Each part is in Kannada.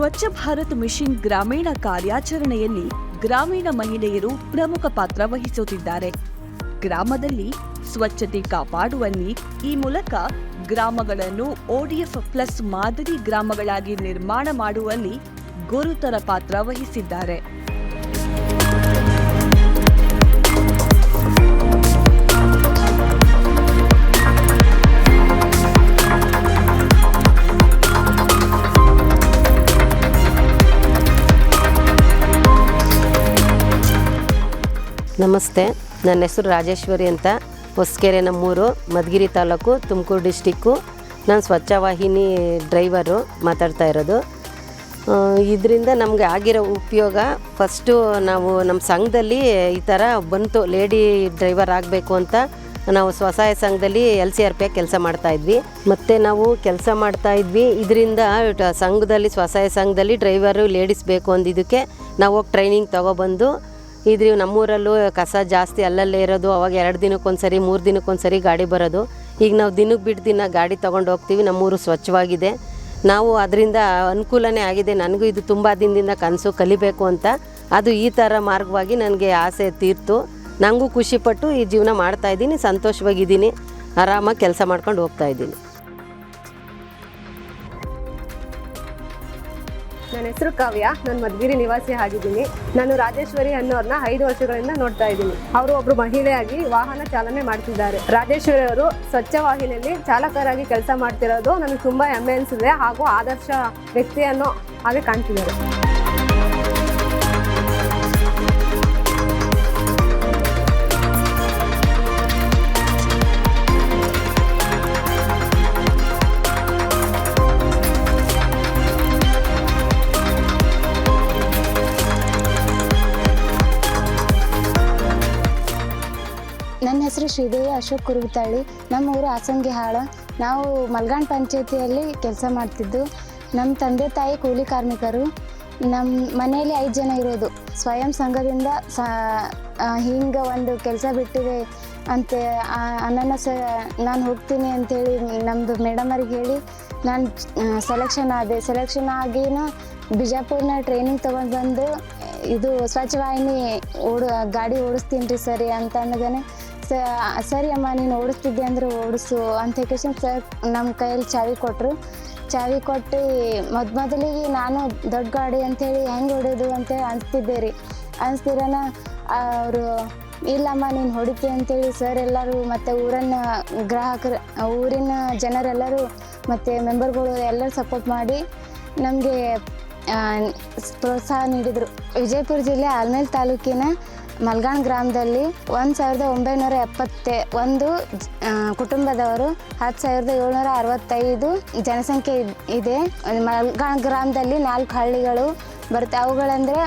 ಸ್ವಚ್ಛ ಭಾರತ್ ಮಿಷನ್ ಗ್ರಾಮೀಣ ಕಾರ್ಯಾಚರಣೆಯಲ್ಲಿ ಗ್ರಾಮೀಣ ಮಹಿಳೆಯರು ಪ್ರಮುಖ ಪಾತ್ರ ವಹಿಸುತ್ತಿದ್ದಾರೆ. ಗ್ರಾಮದಲ್ಲಿ ಸ್ವಚ್ಛತೆ ಕಾಪಾಡುವಲ್ಲಿ ಈ ಮೂಲಕ ಗ್ರಾಮಗಳನ್ನು ಒಡಿಎಫ್ ಪ್ಲಸ್ ಮಾದರಿ ಗ್ರಾಮಗಳಾಗಿ ನಿರ್ಮಾಣ ಮಾಡುವಲ್ಲಿ ಗುರುತರ ಪಾತ್ರ ವಹಿಸಿದ್ದಾರೆ. ನಮಸ್ತೆ. ನನ್ನ ಹೆಸರು ರಾಜೇಶ್ವರಿ ಅಂತ. ಹೊಸಕೆರೆ ನಮ್ಮೂರು, ಮಧುಗಿರಿ ತಾಲೂಕು, ತುಮಕೂರು ಡಿಸ್ಟಿಕ್ಕು. ನಾನು ಸ್ವಚ್ಛ ವಾಹಿನಿ ಡ್ರೈವರು ಮಾತಾಡ್ತಾ ಇರೋದು. ಇದರಿಂದ ನಮಗೆ ಆಗಿರೋ ಉಪಯೋಗ ಫಸ್ಟು ನಾವು ನಮ್ಮ ಸಂಘದಲ್ಲಿ ಈ ಥರ ಬಂತು, ಲೇಡಿ ಡ್ರೈವರ್ ಆಗಬೇಕು ಅಂತ ನಾವು ಸ್ವಸಹಾಯ ಸಂಘದಲ್ಲಿ ಎಲ್ ಸಿ ಆರ್ ಪಿ ಕೆಲಸ ಮಾಡ್ತಾಯಿದ್ವಿ ಮತ್ತು ನಾವು ಕೆಲಸ ಮಾಡ್ತಾ ಇದ್ವಿ. ಇದರಿಂದ ಸಂಘದಲ್ಲಿ, ಸ್ವಸಹಾಯ ಸಂಘದಲ್ಲಿ ಡ್ರೈವರು, ಲೇಡೀಸ್ ಬೇಕು ಅಂದಿದ್ದಕ್ಕೆ ನಾವು ಹೋಗಿ ಟ್ರೈನಿಂಗ್ ತೊಗೊಬಂದು ಇದ್ರಿ ನಮ್ಮೂರಲ್ಲೂ ಕಸ ಜಾಸ್ತಿ ಅಲ್ಲಲ್ಲೇ ಇರೋದು, ಅವಾಗ ಎರಡು ದಿನಕ್ಕೊಂದ್ಸರಿ, ಮೂರು ದಿನಕ್ಕೊಂದ್ಸರಿ ಗಾಡಿ ಬರೋದು. ಈಗ ನಾವು ದಿನಕ್ಕೆ ಬಿಟ್ಟು ದಿನ ಗಾಡಿ ತೊಗೊಂಡು ಹೋಗ್ತೀವಿ, ನಮ್ಮೂರು ಸ್ವಚ್ಛವಾಗಿದೆ. ನಾವು ಅದರಿಂದ ಅನುಕೂಲನೇ ಆಗಿದೆ. ನನಗೂ ಇದು ತುಂಬ ದಿನದಿಂದ ಕನಸು ಕಲಿಬೇಕು ಅಂತ. ಅದು ಈ ಥರ ಮಾರ್ಗವಾಗಿ ನನಗೆ ಆಸೆ ತೀರ್ತು. ನನಗೂ ಖುಷಿಪಟ್ಟು ಈ ಜೀವನ ಮಾಡ್ತಾಯಿದ್ದೀನಿ ಸಂತೋಷವಾಗಿದ್ದೀನಿ. ಆರಾಮಾಗಿ ಕೆಲಸ ಮಾಡ್ಕೊಂಡು ಹೋಗ್ತಾ ನನ್ನ ಹೆಸರು ಕಾವ್ಯ, ನಾನು ಮಧುಗಿರಿ ನಿವಾಸಿ ಆಗಿದ್ದೀನಿ. ನಾನು ರಾಜೇಶ್ವರಿ ಅನ್ನೋರ್ನ ಐದು ವರ್ಷಗಳಿಂದ ನೋಡ್ತಾ ಇದ್ದೀನಿ. ಅವರು ಒಬ್ರು ಮಹಿಳೆಯಾಗಿ ವಾಹನ ಚಾಲನೆ ಮಾಡ್ತಿದ್ದಾರೆ. ರಾಜೇಶ್ವರಿ ಅವರು ಸ್ವಚ್ಛ ವಾಹಿನಿಯಲ್ಲಿ ಚಾಲಕರಾಗಿ ಕೆಲಸ ಮಾಡ್ತಿರೋದು ನನಗೆ ತುಂಬಾ ಹೆಮ್ಮೆ ಅನಿಸಿದೆ ಹಾಗೂ ಆದರ್ಶ ವ್ಯಕ್ತಿಯನ್ನು ಹಾಗೆ ಕಾಣ್ತಿದ್ದಾರೆ. ಹೆಸರು ಶ್ರೀದೇವಿ ಅಶೋಕ್ ಕುರುಗುತಾಳಿ ನಮ್ಮ ಊರು ಹಾಸಂಗಿ ಹಾಳ ನಾವು ಮಲ್ಗಾಣ್ ಪಂಚಾಯತಿಯಲ್ಲಿ ಕೆಲಸ ಮಾಡ್ತಿದ್ದು. ನಮ್ಮ ತಂದೆ ತಾಯಿ ಕೂಲಿ ಕಾರ್ಮಿಕರು. ನಮ್ಮ ಮನೆಯಲ್ಲಿ ಐದು ಜನ ಇರೋದು. ಸ್ವಯಂ ಸಂಘದಿಂದ ಸ ಹಿಂಗೆ ಒಂದು ಕೆಲಸ ಬಿಟ್ಟಿದೆ ಅಂತ ನನ್ನ ಸ, ನಾನು ಹೋಗ್ತೀನಿ ಅಂತೇಳಿ ನಮ್ಮದು ಮೇಡಮರಿಗೆ ಹೇಳಿ ನಾನು ಸೆಲೆಕ್ಷನ್ ಆದೆ. ಸೆಲೆಕ್ಷನ್ ಆಗಿನ ಬಿಜಾಪುರ್ನ ಟ್ರೈನಿಂಗ್ ತೊಗೊಂಡು ಬಂದು ಇದು ಸ್ವಚ್ಛವಾಹಿನಿ ಓಡ, ಗಾಡಿ ಓಡಿಸ್ತೀನಿ ರೀ ಸರಿ ಅಂತ ಅಂದಾಗನೆ ಸರಿ ಅಮ್ಮ, ನೀನು ಓಡಿಸ್ತಿದ್ದೆ ಅಂದ್ರೆ ಓಡಿಸು ಅಂತ ಕೇಶನ್ ಸರ್ ನಮ್ಮ ಕೈಯಲ್ಲಿ ಚಾವಿ ಕೊಟ್ಟರು ಚಾವಿ ಕೊಟ್ಟು, ಮೊದ್, ಮೊದಲಿಗೆ ನಾನು ದೊಡ್ಡ ಗಾಡಿ ಅಂಥೇಳಿ ಹೆಂಗೆ ಹೊಡೆಯೋದು ಅಂತೇಳಿ ಅನಿಸ್ತಿದ್ದೆ ರೀ. ಅನಿಸ್ತಿರೋನ ಅವರು, ಇಲ್ಲಮ್ಮ, ನೀನು ಹೊಡಿತಿ ಅಂತೇಳಿ ಸರ್ ಎಲ್ಲರೂ ಮತ್ತು ಊರನ್ನ ಗ್ರಾಹಕರು, ಊರಿನ ಜನರೆಲ್ಲರೂ ಮತ್ತು ಮೆಂಬರ್ಗಳು ಎಲ್ಲರೂ ಸಪೋರ್ಟ್ ಮಾಡಿ ನಮಗೆ ಪ್ರೋತ್ಸಾಹ ನೀಡಿದರು. ವಿಜಯಪುರ ಜಿಲ್ಲೆ ಆಲ್ಮೇಲ್ ತಾಲೂಕಿನ ಮಲ್ಗಾಣ್ ಗ್ರಾಮದಲ್ಲಿ ಒಂದು ಸಾವಿರದ ಒಂಬೈನೂರ ಎಪ್ಪತ್ತೆ, ಒಂದು ಕುಟುಂಬದವರು ಹತ್ತು ಸಾವಿರದ ಏಳ್ನೂರ ಅರವತ್ತೈದು ಜನಸಂಖ್ಯೆ ಇದ್- ಮಲ್ಗಾಣ್ ಗ್ರಾಮದಲ್ಲಿ ನಾಲ್ಕು ಹಳ್ಳಿಗಳು ಬರುತ್ತೆ. ಅವುಗಳಂದರೆ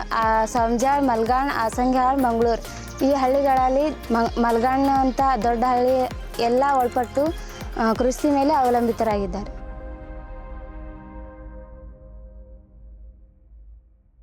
ಸಂಜಾಳ್, ಮಲ್ಗಾಣ್ ಆಸಂಗ್ಯಾಳ್ ಮಂಗಳೂರು. ಈ ಹಳ್ಳಿಗಳಲ್ಲಿ ಮಲ್ಗಾಣ್ ಅಂತ ದೊಡ್ಡ ಹಳ್ಳಿ ಎಲ್ಲ ಒಳಪಟ್ಟು ಕೃಷಿ ಮೇಲೆ ಅವಲಂಬಿತರಾಗಿದ್ದಾರೆ.